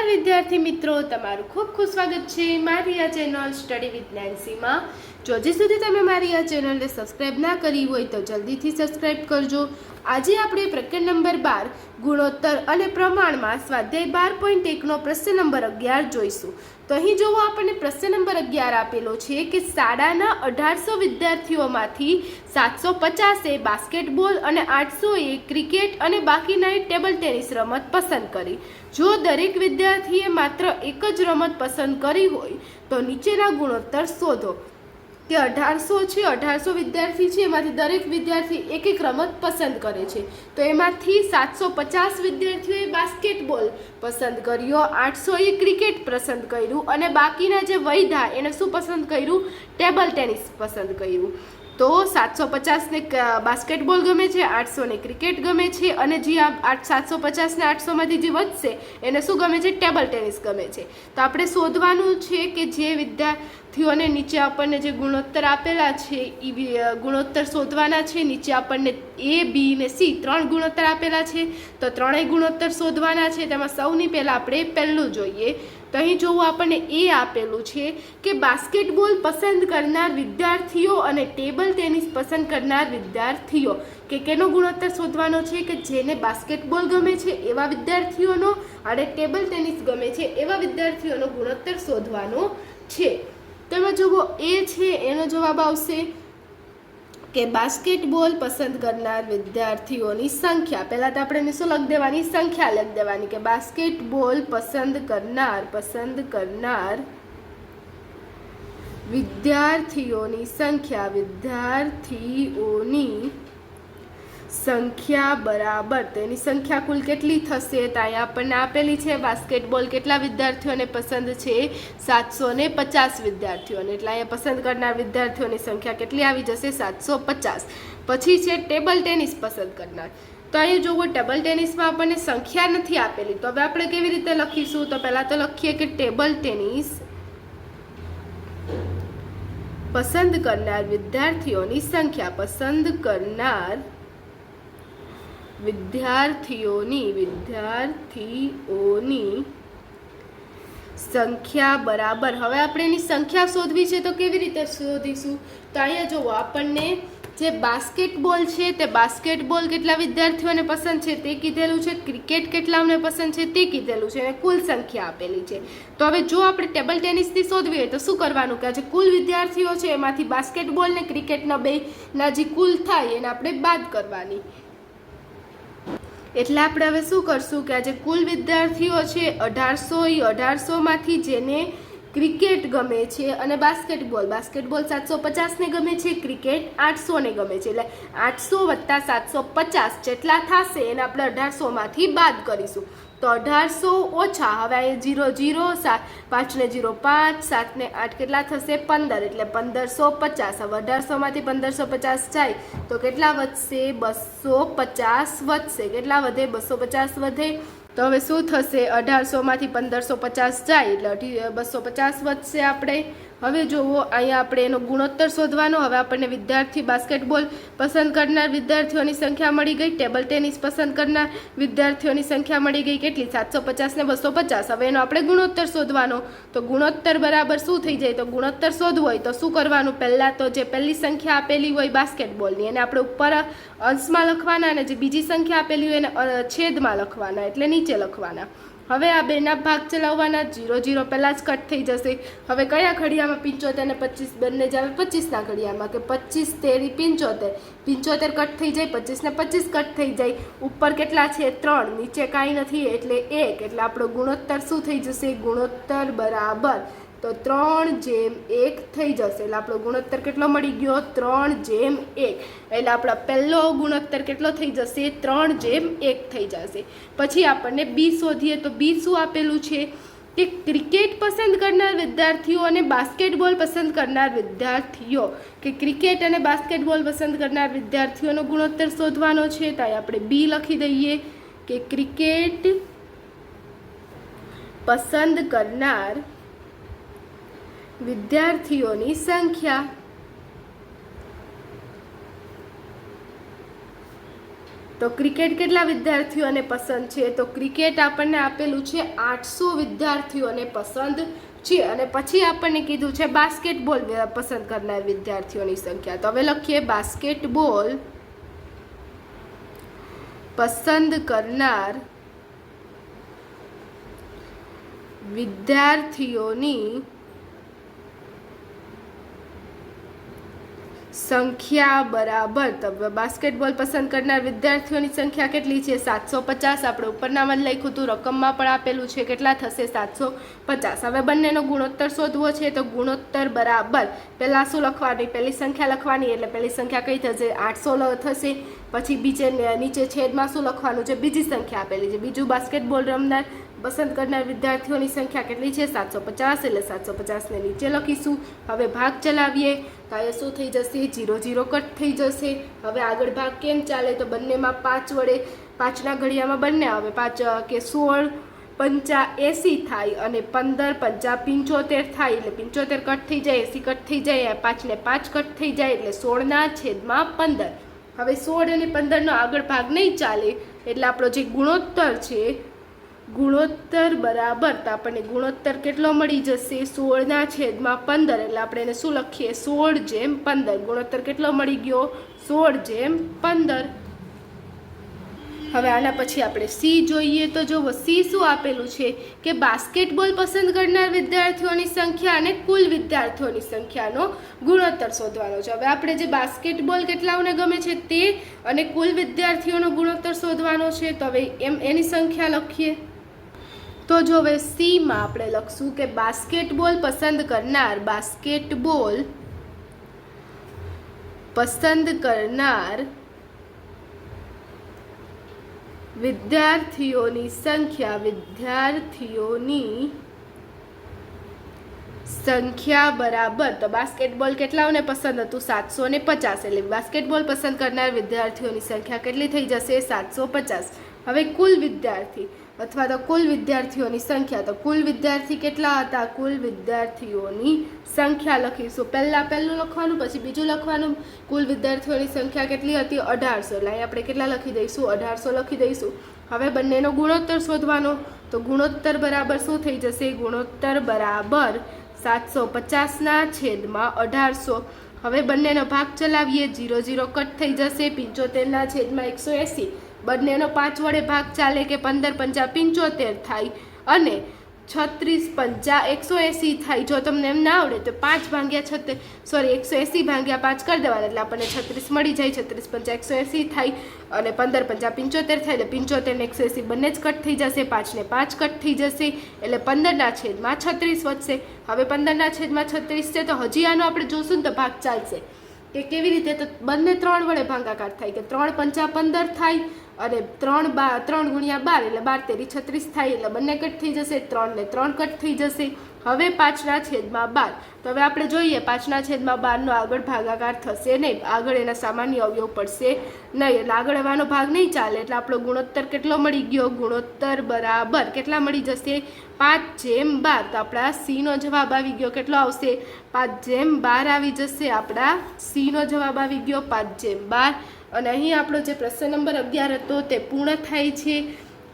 નમસ્કાર વિદ્યાર્થી મિત્રો તમારું ખૂબ ખૂબ સ્વાગત છે મારી આ ચેનલ સ્ટડી વિથ નેન્સીમાં જો હજી સુધી તમે મારી આ ચેનલને સબસ્ક્રાઇબ ના કરી હોય તો જલ્દીથી સબસ્ક્રાઇબ કરજો. આજે આપણે પ્રકરણ નંબર બાર, ગુણોત્તર અને પ્રમાણમાં સ્વાધ્યાય બાર પોઈન્ટ એકનો પ્રશ્ન નંબર અગિયાર જોઈશું. તો અહીં જોવો આપણને પ્રશ્ન નંબર અગિયાર આપેલો છે કે શાળાના અઢારસો વિદ્યાર્થીઓમાંથી સાતસો પચાસે બાસ્કેટબોલ અને આઠસોએ ક્રિકેટ અને બાકીનાએ ટેબલ ટેનિસ રમત પસંદ કરી. જો દરેક વિદ્યાર્થીએ માત્ર એક જ રમત પસંદ કરી હોય તો નીચેના ગુણોત્તર શોધો. કે અઢારસો છે, અઢારસો વિદ્યાર્થી છે, એમાંથી દરેક વિદ્યાર્થી એક એક રમત પસંદ કરે છે. તો એમાંથી સાતસો પચાસ વિદ્યાર્થીઓએ બાસ્કેટબોલ પસંદ કર્યો આઠસોએ ક્રિકેટ પસંદ કર્યું, અને બાકીના જે વૈધા એને શું પસંદ કર્યું? ટેબલ ટેનિસ પસંદ કર્યું. તો સાતસો પચાસને બાસ્કેટબોલ ગમે છે, આઠસોને ક્રિકેટ ગમે છે અને જે આ આઠ, સાતસો પચાસને આઠસોમાંથી જે વધશે, એને શું ગમે છે, ટેબલ ટેનિસ ગમે છે. તો આપણે શોધવાનું છે કે જે વિદ્યાર્થીઓને નીચે આપણને જે ગુણોત્તર આપેલા છે એ ગુણોત્તર શોધવાના છે, નીચે આપણને એ, બી ને સી ત્રણ ગુણોત્તર આપેલા છે, તો ત્રણેય ગુણોત્તર શોધવાના છે, તેમાં સૌની પહેલાં આપણે પહેલું જોઈએ. તો અહીં જોવું આપણને એ આપેલું છે કે બાસ્કેટબોલ પસંદ કરનાર વિદ્યાર્થીઓ અને ટેબલ ટેનિસ પસંદ કરનાર વિદ્યાર્થીઓ, કે કેનો ગુણોત્તર શોધવાનો છે કે જેને બાસ્કેટબોલ ગમે છે એવા વિદ્યાર્થીઓનો અને ટેબલ ટેનિસ ગમે છે એવા વિદ્યાર્થીઓનો ગુણોત્તર શોધવાનો છે. તેમાં જુઓ એ છે, એનો જવાબ આવશે. કે બાસ્કેટબોલ પસંદ કરનાર વિદ્યાર્થીઓની સંખ્યા. પહેલાં તો આપણે શું લખી દેવાની? સંખ્યા લખી દેવાની કે બાસ્કેટબોલ પસંદ કરનાર પસંદ કરનાર વિદ્યાર્થીઓની સંખ્યા વિદ્યાર્થીઓની સંખ્યા બરાબર. તો એની સંખ્યા કુલ કેટલી થશે? તો અહીંયા આપણને આપેલી છે બાસ્કેટબોલ કેટલા વિદ્યાર્થીઓને પસંદ છે? સાતસો ને પચાસ વિદ્યાર્થીઓને. એટલે અહીંયા પસંદ કરનાર વિદ્યાર્થીઓની સંખ્યા કેટલી આવી જશે? સાતસો પચાસ. પછી છે ટેબલ ટેનિસ પસંદ કરનાર. તો અહીંયા જોવો, ટેબલ ટેનિસમાં આપણને સંખ્યા નથી આપેલી. તો હવે આપણે કેવી રીતે લખીશું? તો પહેલાં તો લખીએ કે ટેબલ ટેનિસ પસંદ કરનાર વિદ્યાર્થીઓની સંખ્યા. પસંદ કરનાર વિદ્યાર્થીઓની વિદ્યાર્થીઓની સંખ્યા બરાબર. હવે આપણે એની સંખ્યા શોધવી છે તો કેવી રીતે શોધીશું? તો અહીંયા જુઓ આપણને જે બાસ્કેટબોલ છે, તે બાસ્કેટબોલ કેટલા વિદ્યાર્થીઓને પસંદ છે તે કીધેલું છે. ક્રિકેટ કેટલાને પસંદ છે તે કીધેલું છે અને કુલ સંખ્યા આપેલી છે. તો હવે જો આપણે ટેબલ ટેનિસથી શોધવી હોય તો શું કરવાનું કે જે કુલ વિદ્યાર્થીઓ છે એમાંથી બાસ્કેટબોલ ને ક્રિકેટના બેના જે કુલ થાય એને આપણે બાદ કરવાની. એટલે આપણે હવે શું કરશું કે આજે કુલ વિદ્યાર્થીઓ છે અઢારસો એ અઢારસોમાંથી જેને ક્રિકેટ ગમે છે અને બાસ્કેટબોલ. બાસ્કેટબોલ સાતસો પચાસને ગમે છે, ક્રિકેટ આઠસોને ગમે છે. એટલે આઠસો વત્તા સાતસો પચાસ જેટલા થશે એને આપણે અઢારસોમાંથી બાદ કરીશું. તો અઢારસો ઓછા, હવે આ જીરો જીરો સાત પાંચને જીરો પાંચ સાતને આઠ કેટલા થશે? પંદર, એટલે પંદરસો પચાસ. હવે અઢારસોમાંથી પંદરસો પચાસ જાય, તો કેટલા વધશે? બસો પચાસ વધશે. કેટલા વધે? બસો પચાસ વધે. તો હવે શું થશે? અઢારસોમાંથી પંદરસો પચાસ જાય, એટલે અઢી, બસો પચાસ વધશે આપણે. હવે જુઓ અહીંયા આપણે એનો ગુણોત્તર શોધવાનો, હવે આપણને વિદ્યાર્થી બાસ્કેટબોલ પસંદ કરનાર વિદ્યાર્થીઓની સંખ્યા મળી ગઈ, ટેબલ ટેનિસ પસંદ કરનાર વિદ્યાર્થીઓની સંખ્યા મળી ગઈ કેટલી? સાતસો પચાસ ને બસો પચાસ. હવે એનો આપણે ગુણોત્તર શોધવાનો. તો ગુણોત્તર બરાબર શું થઈ જાય? તો ગુણોત્તર શોધવું હોય તો શું કરવાનું? પહેલાં તો જે પહેલી સંખ્યા આપેલી હોય બાસ્કેટબોલની, એને આપણે ઉપર અંશમાં લખવાના અને જે બીજી સંખ્યા આપેલી હોય એને છેદમાં લખવાના, એટલે નીચે લખવાના. હવે આ બેના ભાગ ચલાવવાના જીરો જીરો પહેલાં જ કટ થઈ જશે. હવે કયા ઘડિયામાં પંચોતેર ને પચીસ બંને જ આવે? પચીસના ઘડિયામાં કે પચીસ તેરી પંચોતેર? પંચોતેર કટ થઈ જાય, પચીસ ને પચીસ કટ થઈ જાય. ઉપર કેટલા છે? ત્રણ, નીચે કાંઈ નથી, એટલે એક. એટલે આપણો ગુણોત્તર શું થઈ જશે? ગુણોત્તર બરાબર તો ત્રણ જેમ એક થઈ જશે. એટલે આપણો ગુણોત્તર કેટલો મળી ગયો? ત્રણ જેમ એક. એટલે આપણો પહેલો ગુણોત્તર કેટલો થઈ જશે? ત્રણ જેમ એક થઈ જશે. પછી આપણને બી શોધીએ તો બી શું આપેલું છે? કે ક્રિકેટ પસંદ કરનાર વિદ્યાર્થીઓ અને બાસ્કેટબોલ પસંદ કરનાર વિદ્યાર્થીઓ. કે ક્રિકેટ અને બાસ્કેટબોલ પસંદ કરનાર વિદ્યાર્થીઓનો ગુણોત્તર શોધવાનો છે. તો આપણે બી લખી દઈએ કે ક્રિકેટ પસંદ કરનાર વિદ્યાર્થીઓની સંખ્યા. તો ક્રિકેટ કેટલા વિદ્યાર્થીઓને પસંદ છે? તો ક્રિકેટ આપણને આપેલું છે આઠસો વિદ્યાર્થીઓને પસંદ છે અને પછી આપણને કીધું છે બાસ્કેટબોલ પસંદ કરનાર વિદ્યાર્થીઓની સંખ્યા. તો હવે લખીએ બાસ્કેટબોલ પસંદ કરનાર વિદ્યાર્થીઓની સંખ્યા બરાબર. તો બાસ્કેટબોલ પસંદ કરનાર વિદ્યાર્થીઓની સંખ્યા કેટલી છે? સાતસો પચાસ. આપણે ઉપરનામાં લખ્યું હતું. રકમમાં પણ આપેલું છે. કેટલા થશે? સાતસો પચાસ. હવે બંનેનો ગુણોત્તર શોધવો છે, તો ગુણોત્તર બરાબર. પહેલાં શું લખવાની? પહેલી સંખ્યા લખવાની, એટલે પહેલી સંખ્યા કઈ થશે? આઠસો થશે. પછી બીજે નીચે છેદમાં શું લખવાનું છે? બીજી સંખ્યા આપેલી છે. બીજું બાસ્કેટબોલ રમનાર પસંદ કરનાર વિદ્યાર્થીઓની સંખ્યા કેટલી છે? સાતસો પચાસ એટલે સાતસો પચાસને નીચે લખીશું. હવે ભાગ ચલાવીએ. એ શું થઈ જશે? જીરો જીરો કટ થઈ જશે. હવે આગળ ભાગ કેમ ચાલે? તો બંનેમાં પાંચ વડે, પાંચના ઘડિયામાં બંને આવે. પાંચ કે સોળ, પંચા એસી થાય અને પંદર, પંચા પંચોતેર થાય. એટલે પંચોતેર કટ થઈ જાય, એસી કટ થઈ જાય પાંચને પાંચ કટ થઈ જાય, એટલે સોળના છેદમાં પંદર. હવે સોળ અને પંદરનો આગળ ભાગ નહીં ચાલે. એટલે આપણો જે ગુણોત્તર છે ગુણોત્તર બરાબર તો આપણને ગુણોત્તર કેટલો મળી જશે? સોળના છેદમાં પંદર, એટલે આપણે એને શું લખીએ? સોળ જેમ પંદર. ગુણોત્તર કેટલો મળી ગયો? સોળ જેમ પંદર. હવે આના પછી આપણે સી જોઈએ તો જો સી શું આપેલું છે? કે બાસ્કેટબોલ પસંદ કરનાર વિદ્યાર્થીઓની સંખ્યા અને કુલ વિદ્યાર્થીઓની સંખ્યાનો ગુણોત્તર શોધવાનો છે. હવે આપણે જે બાસ્કેટબોલ કેટલાઓને ગમે છે તે અને કુલ વિદ્યાર્થીઓનો ગુણોત્તર શોધવાનો છે, તો હવે એમ એની સંખ્યા લખીએ. તો જો હવે સીમાં આપણે લખશું કે બાસ્કેટબોલ પસંદ કરનાર બાસ્કેટબોલ પસંદ કરનાર વિદ્યાર્થીઓની સંખ્યા વિદ્યાર્થીઓની સંખ્યા બરાબર. તો બાસ્કેટબોલ કેટલાઓને પસંદ હતું? સાતસો ને પચાસ. એટલે બાસ્કેટબોલ પસંદ કરનાર વિદ્યાર્થીઓની સંખ્યા કેટલી થઈ જશે? સાતસો પચાસ. હવે કુલ વિદ્યાર્થી અથવા તો કુલ વિદ્યાર્થીઓની સંખ્યા. તો કુલ વિદ્યાર્થી કેટલા હતા? કુલ વિદ્યાર્થીઓની સંખ્યા લખીશું. પહેલાં પહેલું લખવાનું, પછી બીજું લખવાનું. કુલ વિદ્યાર્થીઓની સંખ્યા કેટલી હતી? અઢારસો. એટલે અહીં આપણે કેટલા લખી દઈશું? અઢારસો લખી દઈશું. હવે બંનેનો ગુણોત્તર શોધવાનો. તો ગુણોત્તર બરાબર શું થઈ જશે? ગુણોત્તર બરાબર સાતસો પચાસના છેદમાં અઢારસો. હવે બંનેનો ભાગ ચલાવીએ. જીરો જીરો કટ થઈ જશે. પંચોતેરના છેદમાં એકસો એંસી. બંનેનો પાંચ વડે ભાગ ચાલે કે પંદર પંચા પંચોતેર થાય. અને છત્રીસ પંચા એકસો એંસી થાય. જો તમને એમ ના આવડે તો પાંચ ભાંગ્યા છત્રીસ સોરી એકસો એંસી ભાંગ્યા પાંચ કરી દેવાના. એટલે આપણને છત્રીસ મળી જાય. છત્રીસ પંચા એકસો એંસી થાય અને પંદર પંચા પંચોતેર થાય. એટલે પંચોતેર ને એકસો એંસી બંને જ કટ થઈ જશે. પાંચને પાંચ કટ થઈ જશે. એટલે પંદરના છેદમાં છત્રીસ વધશે. હવે પંદરના છેદમાં છત્રીસ છે તો હજી આનો આપણે જોશું ને તો ભાગ ચાલશે. કે કેવી રીતે? તો બંને ત્રણ વડે ભાગાકાર થાય. કે ત્રણ પંચા પંદર થાય અને ત્રણ બાર ત્રણ ગુણ્યા બાર, એટલે બાર તેરી છત્રીસ થાય, એટલે બંને કટ થઈ જશે, ત્રણ ને ત્રણ કટ થઈ જશે. હવે પાંચના છેદમાં બાર. તો હવે આપણે જોઈએ પાંચના છેદમાં બારનો આગળ ભાગાકાર થશે નહીં. આગળ એના સામાન્ય અવયવ પડશે નહીં. એટલે આગળ એવાનો ભાગ નહીં ચાલે, એટલે આપણો ગુણોત્તર કેટલો મળી ગયો? ગુણોત્તર બરાબર. કેટલા મળી જશે? પાંચ જેમ બાર. તો આપણા સીનો જવાબ આવી ગયો. કેટલો આવશે? પાંચ જેમ બાર આવી જશે. આપણા સીનો જવાબ આવી ગયો પાંચ જેમ બાર. અને અહીં આપણો જે પ્રશ્ન નંબર અગિયાર હતો તે પૂર્ણ થાય છે.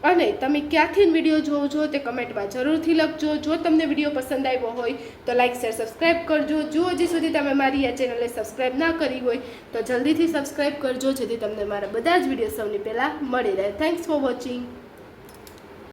અને તમે ક્યાંથી વીડિયો જોવો છો તે કમેન્ટમાં જરૂરથી લખજો. જો તમને વીડિયો પસંદ આવ્યો હોય તો લાઇક શેર સબસ્ક્રાઈબ કરજો. જો હજી સુધી તમે મારી આ ચેનલને સબસ્ક્રાઈબ ના કરી હોય તો જલ્દીથી સબસ્ક્રાઇબ કરજો જેથી તમને મારા બધા જ વીડિયો સૌની પહેલાં મળી રહે. Thanks for watching